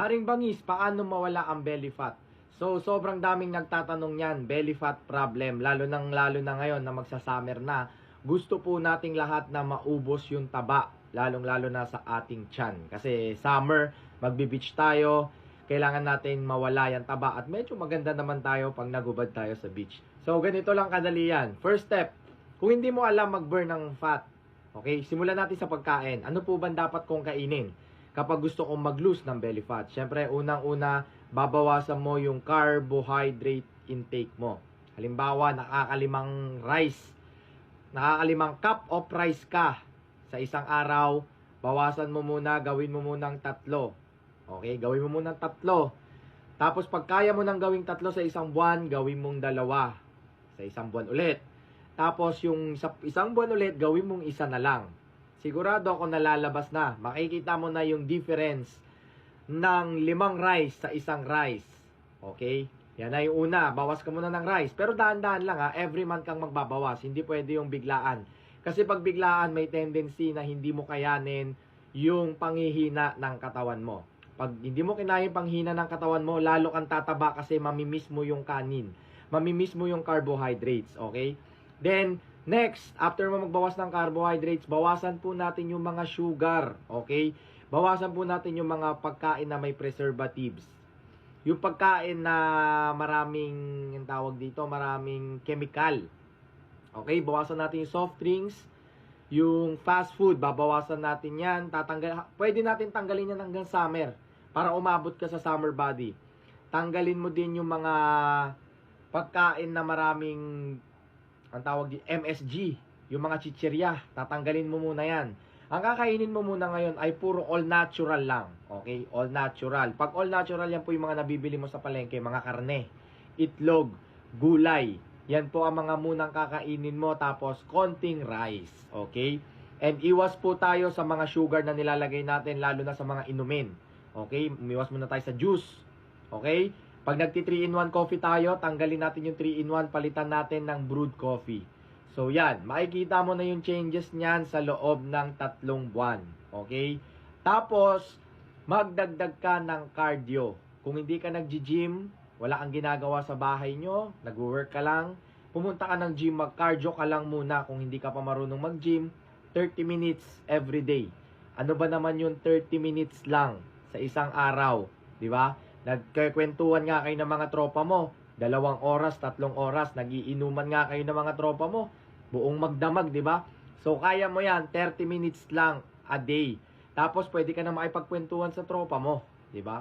Haring Bangis, paano mawala ang belly fat? So, sobrang daming nagtatanong yan, belly fat problem, lalo nang lalo na ngayon na magsa-summer na. Gusto po nating lahat na maubos yung taba, lalong lalo na sa ating tiyan. Kasi summer, magbe-beach tayo, kailangan natin mawala yung taba at medyo maganda naman tayo pag nagubad tayo sa beach. So, ganito lang kadali yan. First step, kung hindi mo alam mag-burn ng fat, okay, simulan natin sa pagkain. Ano po ba dapat kong kainin? Kapag gusto kong mag-lose ng belly fat. Siyempre, unang-una, babawasan mo yung carbohydrate intake mo. Halimbawa, nakakalimang rice, nakakalimang cup of rice ka sa isang araw, bawasan mo muna, gawin mo munang tatlo. Okay, gawin mo munang tatlo. Tapos pag kaya mo nang gawing tatlo sa isang buwan, gawin mong dalawa sa isang buwan ulit. Tapos yung sa isang buwan ulit, gawin mong isa na lang sigurado ako nalalabas na. Makikita mo na yung difference ng limang rice sa isang rice. Okay? Yan na yung una. Bawas ka muna ng rice. Pero dahan-dahan lang ha. Every month kang magbabawas. Hindi pwede yung biglaan. Kasi pag biglaan, may tendency na hindi mo kayanin yung panghihina ng katawan mo. Pag hindi mo kinaya yung panghina ng katawan mo, lalo kang tataba kasi mamimiss mo yung kanin. Mamimiss mo yung carbohydrates. Okay? Then, Next, after mo magbawas ng carbohydrates, bawasan po natin yung mga sugar, okay? Bawasan po natin yung mga pagkain na may preservatives. Yung pagkain na maraming, yung tawag dito, maraming chemical. Okay, bawasan natin yung soft drinks, yung fast food, babawasan natin yan. Tatanggal, pwede natin tanggalin yan hanggang summer para umabot ka sa summer body. Tanggalin mo din yung mga pagkain na maraming ang tawag di MSG, yung mga chichirya, tatanggalin mo muna yan. Ang kakainin mo muna ngayon ay puro all natural lang. Okay? All natural. Pag all natural, yan po yung mga nabibili mo sa palengke, mga karne, itlog, gulay. Yan po ang mga munang kakainin mo tapos konting rice. Okay? And iwas po tayo sa mga sugar na nilalagay natin lalo na sa mga inumin. Okay? Umiwas muna tayo sa juice. Okay? Pag nagti 3 in 1 coffee tayo, tanggalin natin yung 3 in 1, palitan natin ng brewed coffee. So yan, makikita mo na yung changes niyan sa loob ng tatlong buwan. Okay? Tapos, magdagdag ka ng cardio. Kung hindi ka nagji-gym, wala kang ginagawa sa bahay nyo, nag-work ka lang, pumunta ka ng gym, mag-cardio ka lang muna kung hindi ka pa marunong mag-gym, 30 minutes every day. Ano ba naman yung 30 minutes lang sa isang araw? Di ba? Nagkakwentuhan nga kayo ng mga tropa mo. Dalawang oras, tatlong oras, nagiinuman nga kayo ng mga tropa mo. Buong magdamag, di ba? So, kaya mo yan, 30 minutes lang a day. Tapos, pwede ka na makipagkwentuhan sa tropa mo, di ba?